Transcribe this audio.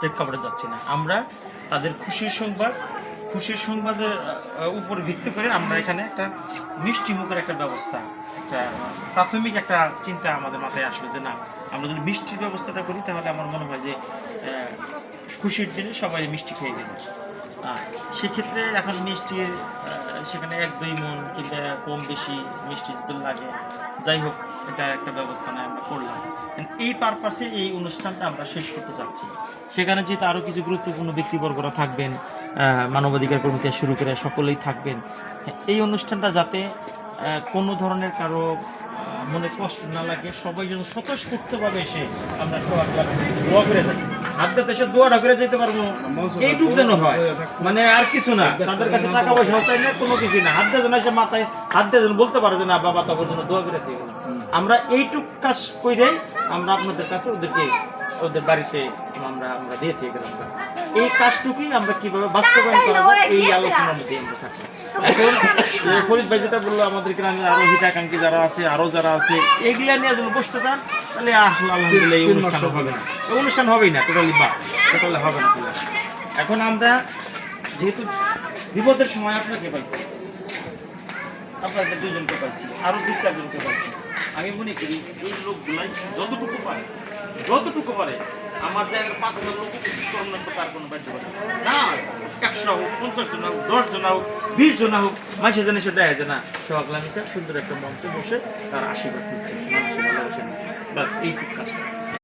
প্রেক্ষাপটে যাচ্ছি না। আমরা তাদের খুশির সংবাদ, খুশির সংবাদের উপর ভিত্তি করে আমরা এখানে একটা মিষ্টি মুখের একটা ব্যবস্থা, একটা প্রাথমিক একটা চিন্তা আমাদের মাথায় আসলো যে না, আমরা যদি মিষ্টির ব্যবস্থাটা করি তাহলে আমার মনে হয় যে খুশির দিনে সবাই মিষ্টি খেয়ে গেল সেক্ষেত্রে এখন মিষ্টির সেখানে এক দুই মন কিংবা কম বেশি মিষ্টি যদি লাগে, যাই হোক, এটা একটা ব্যবস্থা নেয়, আমরা করলাম। এই পারপাসে এই অনুষ্ঠানটা আমরা শেষ করতে চাচ্ছি সেখানে যেহেতু আরও কিছু গুরুত্বপূর্ণ ব্যক্তিবর্গরা থাকবেন মানবাধিকার কর্মী থেকে শুরু করে সকলেই থাকবেন, এই অনুষ্ঠানটা যাতে কোনো ধরনের কারও মনে কষ্ট না লাগে সবাই যেন স্বতঃস্ফূর্তভাবে এসে আমরা সবাই দোয়া করে থাকি। দেশে দোয়াটা করে যেতে পারব এইটুক যেন হয়। মানে আর কিছু না তাদের কাছে টাকা চাই না কোনো কিছু না। হাত যেন এসে মাথায় হাত দিয়ে যেন বলতে পারে যে না বাবা তখন দোয়া করে থেকে। আমরা এইটুক কাজ কইরে আমরা আপনাদের কাছে ওদেরকে ওদের বাড়িতে আমরা আমরা দিয়ে থেকে গেলাম এই কাজটুকুই আমরা কীভাবে বাস্তবায়ন করা যায় এই আলোচনার মধ্যে আমরা থাকি এখন ফরিদ ভাই যেটা বলল আমাদের গ্রামে আরও হিতাকাঙ্ক্ষী যারা আছে আরও যারা আছে এগুলা নিয়ে যদি বসতে চান তাহলে আসলে আলহামদুলিল্লাহ এই অনুষ্ঠান হবে না। অনুষ্ঠান হবেই না টোটালি বা টোটালি হবে না। এখন আমরা যেহেতু বিপদের সময় আপনাকে পাইছি আপনাদের দুজনকে পাইছি আরও দুই চারজনকে পাইছি আমি মনে করি এই লোকগুলাই যতটুকু পারে যতটুকু পারে আমার জায়গার পাঁচ হাজার লোক পঞ্চাশ জন হোক, দশ জন হোক, বিশ জন হোক মানুষের সুন্দর একটা তার আশীর্বাদ নিচ্ছে, মানুষের